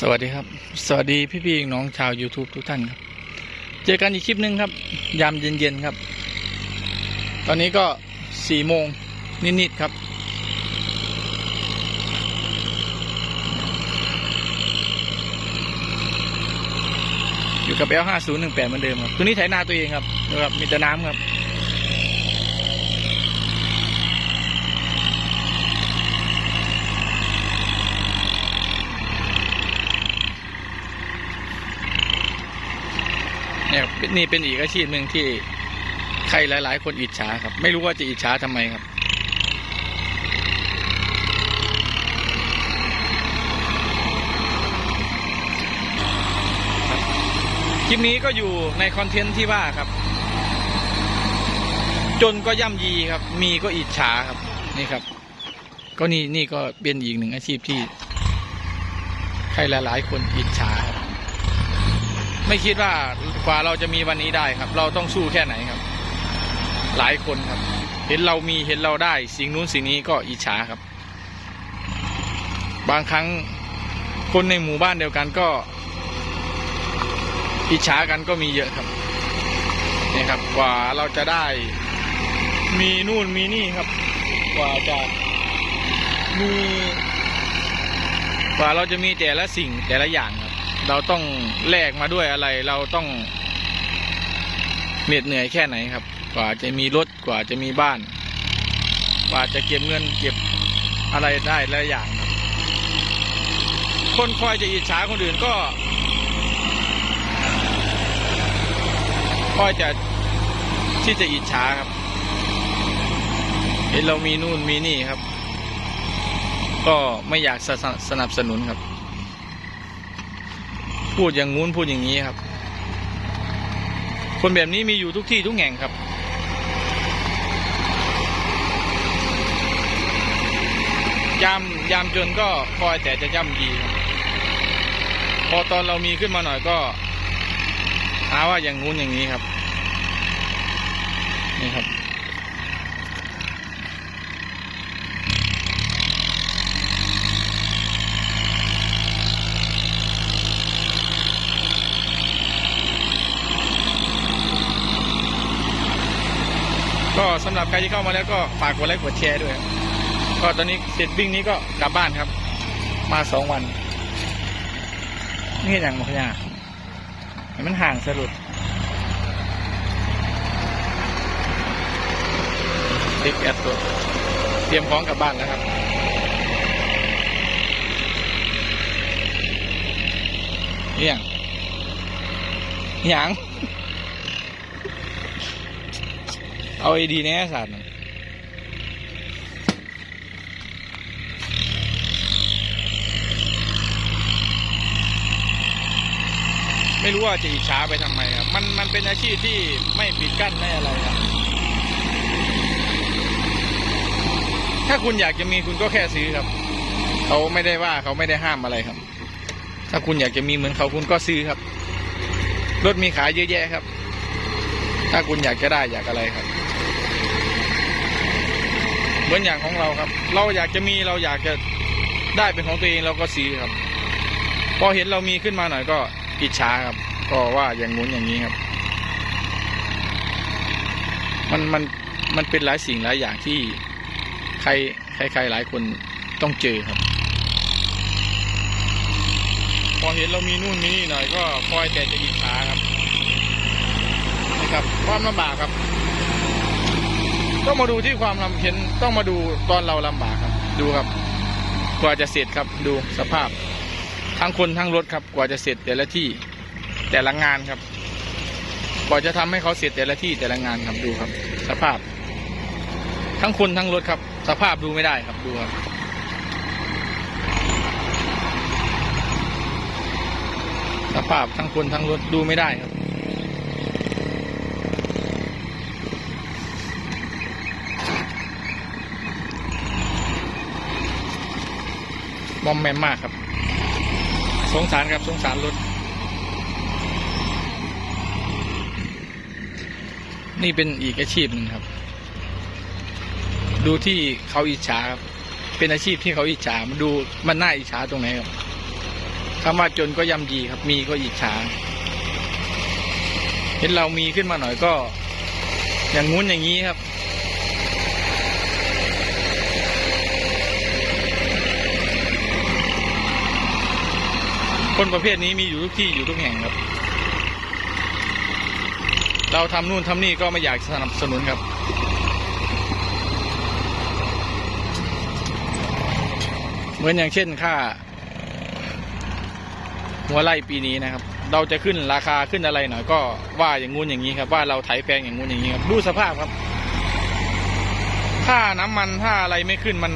สวัสดีครับ สวัสดีพี่พี่ๆน้องชาว YouTube ทุกท่านครับ เจอกันอีกคลิปหนึ่งครับ ยามเย็นๆครับ ตอนนี้ก็สี่โมงนิดๆครับ อยู่กับ L 5 0 1 8 เหมือนเดิมครับ ตัวนี้ไถนาตัวเองครับนะครับมีแต่น้ำครับ เนี่เป็นอีกอาชีพหนึ่งที่ใครหลาย ๆ คนอิจฉาครับ ไม่รู้ว่าจะอิจฉาทำไมครับ คลิปนี้ก็อยู่ในคอนเทนต์ที่ว่าครับ จนก็ย่ำยีครับ มีก็อิจฉาครับนี่ครับ ก็นี่นี่ก็เป็นอีกหนึ่งอาชีพที่ ใครหลาย ๆ คนอิจฉาครับ ไม่คิดว่ากว่าเราจะมีวันนี้ได้ครับ เราต้องสู้แค่ไหนครับ หลายคนครับ เห็นเรามีเห็นเราได้ สิ่งนู้นสิ่งนี้ก็อิจฉาครับ บางครั้งคนในหมู่บ้านเดียวกันก็ อิจฉากันก็มีเยอะครับนี่ครับ กว่าเราจะได้ มีนู่นมีนี่ครับ กว่าจะมีกว่าเราจะมีแต่ละสิ่งแต่ละอย่างครับ เราต้องแลกมาด้วยอะไร เราต้องเหน็ดเหนื่อยแค่ไหนครับ กว่าจะมีรถกว่าจะมีบ้าน กว่าจะเก็บเงินเก็บอะไรได้หลายอย่างครับคนคอยจะอิจฉาคนอื่นก็คอยจะที่จะอิจฉาครับเห็นเรามีนู่นมีนี่ครับ ก็ไม่อยากสนับสนับสนุนครับ พูดอย่างงู้นพูดอย่างนี้ครับ คนแบบนี้มีอยู่ทุกที่ทุกแห่งครับ ยามยามจนก็คอยแต่จะย่ำยีครับ พอตอนเรามีขึ้นมาหน่อยก็หาว่าอย่างงู้นอย่างนี้ครับ นี่ครับ สำหรับใครที่เข้ามาแล้วก็ฝากกดไลค์กดแชร์ด้วย ก็ตอนนี้เสร็จวิ่งนี้ก็กลับบ้านครับ มาสองวัน นี่อย่างมาขยะให้มันห่างสลุดติ๊กแอดตัวเตรียมพร้อมกลับบ้านแล้วครับนี่อย่างอย่าง เอาไอดีแน่สัตว์น่ะไม่รู้ว่าจะอิจฉาไปทำไมครับ มันมันเป็นอาชีพที่ไม่ปิดกั้นไม่อะไรครับถ้าคุณอยากจะมีคุณก็แค่ซื้อครับ เขาไม่ได้ว่าเขาไม่ได้ห้ามอะไรครับ ถ้าคุณอยากจะมีเหมือนเขาคุณก็ซื้อครับ รถมีขายเยอะแยะครับ ถ้าคุณอยากจะได้อยากอะไรครับ เหมือนอย่างของเราครับ เราอยากจะมีเราอยากจะได้เป็นของตัวเองเราก็ซื้อครับ พอเห็นเรามีขึ้นมาหน่อยก็อิจฉาครับ ก็ว่าอย่างงู้นอย่างนี้ครับ มันมันมันเป็นหลายสิ่งหลายอย่างที่ใครใครใครหลายคนต้องเจอครับ พอเห็นเรามีนู่นมีนี่หน่อยก็คอยแต่จะอิจฉาครับนะครับความลำบากครับ ต้องมาดูที่ความลำเค็นต้องมาดูตอนเราลำบากครับ ดูครับ กว่าจะเสร็จครับ ดูสภาพ ทั้งคนทั้งรถครับ กว่าจะเสร็จแต่ละที่แต่ละงานครับ กว่าจะทำให้เขาเสร็จแต่ละที่แต่ละงานครับดูครับ สภาพ ทั้งคนทั้งรถครับ สภาพดูไม่ได้ครับดูครับสภาพทั้งคนทั้งรถดูไม่ได้ครับ มอมแมมมากครับ สงสารครับสงสารรถ นี่เป็นอีกอาชีพหนึ่งครับ ดูที่เขาอิจฉาครับ เป็นอาชีพที่เขาอิจฉามันดูมันน่าอิจฉาตรงไหนครับคำว่าจนก็ยำยีครับ มีก็อิจฉา เห็นเรามีขึ้นมาหน่อยก็ อย่างงู้นอย่างนี้ครับ คนประเภทนี้มีอยู่ทุกที่อยู่ทุกแห่งครับ เราทำนู่นทำนี่ก็ไม่อยากสนับสนุนครับ เหมือนอย่างเช่นค่า หัวไร่ปีนี้นะครับ เราจะขึ้นราคาขึ้นอะไรหน่อยก็ว่าอย่างงู้นอย่างนี้ครับ ว่าเราไถแพงอย่างงู้นอย่างนี้ครับ ดูสภาพครับ ถ้าน้ำมันถ้าอะไรไม่ขึ้นมัน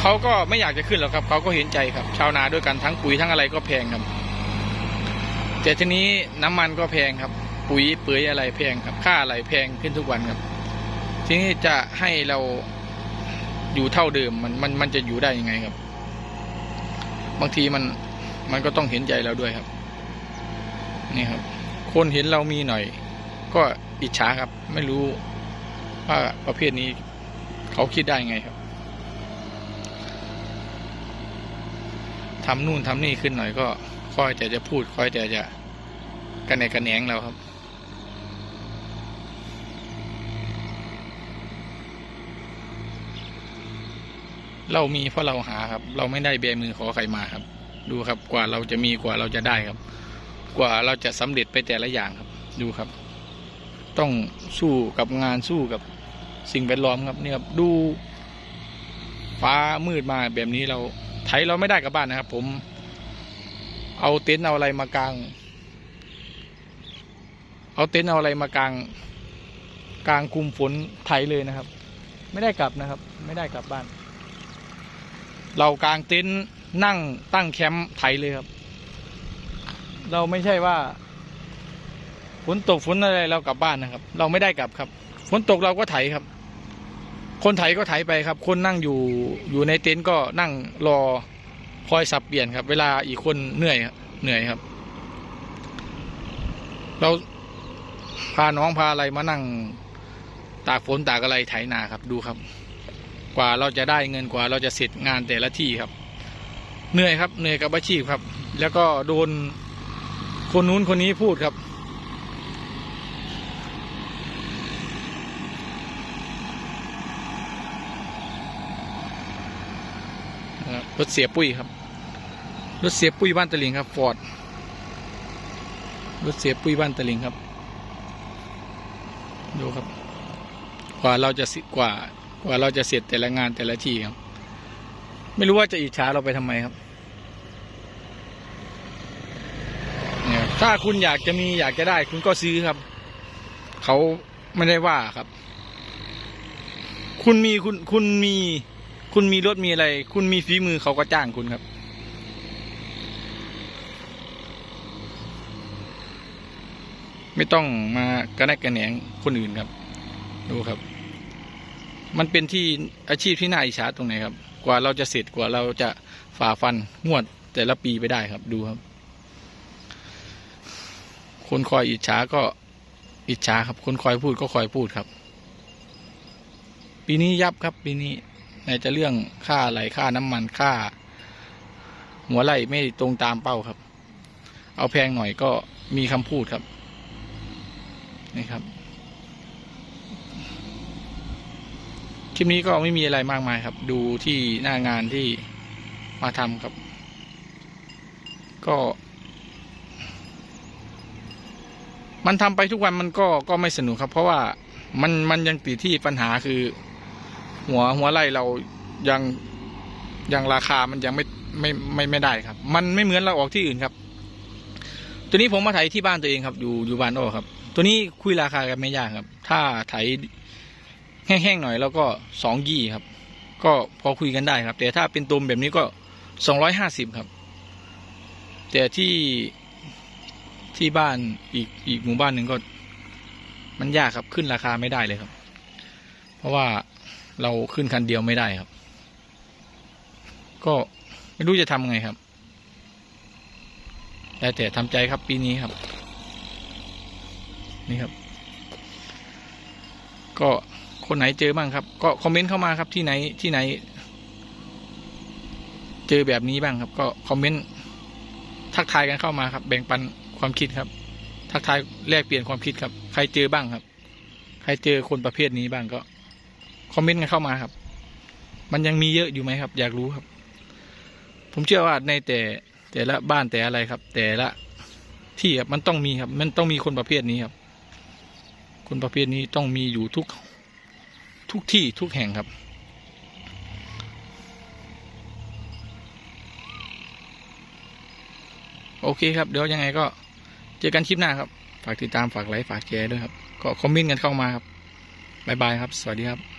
เขาก็ไม่อยากจะขึ้นหรอกครับ เขาก็เห็นใจครับ ชาวนาด้วยกันทั้งปุ๋ยทั้งอะไรก็แพงครับ แต่ทีนี้น้ำมันก็แพงครับ ปุ๋ยเปือยอะไรแพงครับ ค่าอะไรแพงขึ้นทุกวันครับ ทีนี้จะให้เราอยู่เท่าเดิมมันมันมันจะอยู่ได้ยังไงครับ บางทีมันมันก็ต้องเห็นใจเราด้วยครับ นี่ครับ คนเห็นเรามีหน่อย ก็อิจฉาครับ ไม่รู้ว่าประเภทนี้เขาคิดได้ไงครับทำนู่นทำนี่ขึ้นหน่อยก็ คอยแต่จะพูดคอยแต่จะกันในกันแหนงเราครับ เรามีเพราะเราหาครับ เราไม่ได้เบมือขอใครมาครับ ดูครับกว่าเราจะมีกว่าเราจะได้ครับ กว่าเราจะสำเร็จไปแต่ละอย่างครับ ดูครับ ต้องสู้กับงานสู้กับสิ่งแวดล้อมครับเนี่ยครับดูฟ้ามืดมาแบบนี้เราไถเราไม่ได้กลับบ้านนะครับ ผม เอาเต็นท์เอาอะไรมากางเอาเต็นท์เอาอะไรมากางกางคุมฝนไถเลยนะครับ ไม่ได้กลับนะครับ ไม่ได้กลับบ้าน เรากางเต็นท์นั่งตั้งแคมป์ไถเลยครับ เราไม่ใช่ว่าฝนตกฝนอะไรเรากลับบ้านนะครับ เราไม่ได้กลับครับฝนตกเราก็ไถครับ คนไถก็ไถไปครับ คนนั่งอยู่อยู่ในเต็นท์ก็นั่งรอ คอยสับเปลี่ยนครับ เวลาอีกคนเหนื่อยครับเหนื่อยครับ เราพาน้องพาอะไรมานั่งตากฝนตากอะไรไถนาครับดูครับ กว่าเราจะได้เงินกว่าเราจะเสร็จงานแต่ละที่ครับ เหนื่อยครับเหนื่อยกับอาชีพครับ แล้วก็โดนคนนู้นคนนี้พูดครับ นะค รถเสียปุ้ยครับ รถเสียปุ้ยบ้านตะลิงครับฟอร์ดรถเสียปุ้ยบ้านตะลิงครับ ดูครับ กว่าเราจะกว่ากว่าเราจะเสร็จแต่ละงานแต่ละที่ครับ ไม่รู้ว่าจะอิจฉาเราไปทำไมครับเนี่ยครับถ้าคุณอยากจะมีอยากจะได้ คุณก็ซื้อครับ เขาไม่ได้ว่าครับ คุณมีคุณคุณมี คุณมีรถมีอะไร คุณมีฝีมือเขาก็จ้างคุณครับ ไม่ต้องมากระแนกกระแหนงคนอื่นครับ ดูครับ มันเป็นที่อาชีพที่น่าอิจฉาตรงไหนครับ กว่าเราจะเสร็จกว่าเราจะฝ่าฟันงวดแต่ละปีไปได้ครับดูครับ คนคอยอิจฉาก็อิจฉาครับ คนคอยพูดก็คอยพูดครับ ปีนี้ยับครับปีนี้ ไหนจะเรื่องค่าอะไรค่าน้ำมันค่า หัวไหลไม่ตรงตามเป้าครับ เอาแพงหน่อยก็มีคำพูดครับ นี่ครับ คลิปนี้ก็ไม่มีอะไรมากมายครับ ดูที่หน้างานที่มาทำครับ ก็มันทำไปทุกวันมันก็ก็ไม่สนุกครับ เพราะว่ามันมันยังติดที่ปัญหาคือ หัวหัวไร่เรายังยังราคามันยังไม่ไม่ไม่ไม่ได้ครับ มันไม่เหมือนเราออกที่อื่นครับ ตัวนี้ผมมาไถที่บ้านตัวเองครับ อยู่อยู่บ้านโอ้ครับ ตัวนี้คุยราคากันไม่ยากครับ ถ้าไถแห้งๆหน่อยแล้วก็สองยี่ครับ ก็พอคุยกันได้ครับ แต่ถ้าเป็นตุมแบบนี้ก็สองร้อยห้าสิบครับ แต่ที่ที่บ้านอีกอีกหมู่บ้านหนึ่งก็ มันยากครับขึ้นราคาไม่ได้เลยครับ เพราะว่า เราขึ้นคันเดียวไม่ได้ครับ ก็ไม่รู้จะทำไงครับแต่แต่ทำใจครับปีนี้ครับ นี่ครับ ก็คนไหนเจอบ้างครับ ก็คอมเมนต์เข้ามาครับที่ไหนที่ไหน เจอแบบนี้บ้างครับ ก็คอมเมนต์ทักทายกันเข้ามาครับ แบ่งปันความคิดครับ ทักทายแลกเปลี่ยนความคิดครับ ใครเจอบ้างครับ ใครเจอคนประเภทนี้บ้างก็ คอมเมนต์กันเข้ามาครับ มันยังมีเยอะอยู่ไหมครับ อยากรู้ครับ ผมเชื่อว่าในแต่แต่ละบ้านแต่อะไรครับ แต่ละที่ครับมันต้องมีครับ มันต้องมีคนประเภทนี้ครับ คนประเภทนี้ต้องมีอยู่ทุก ทุกที่ทุกแห่งครับ โอเคครับ เดี๋ยวยังไงก็เจอกันคลิปหน้าครับ ฝากติดตามฝากไลค์ฝากแชร์ด้วยครับ ก็คอมเมนต์กันเข้ามาครับบายบายครับ สวัสดีครับ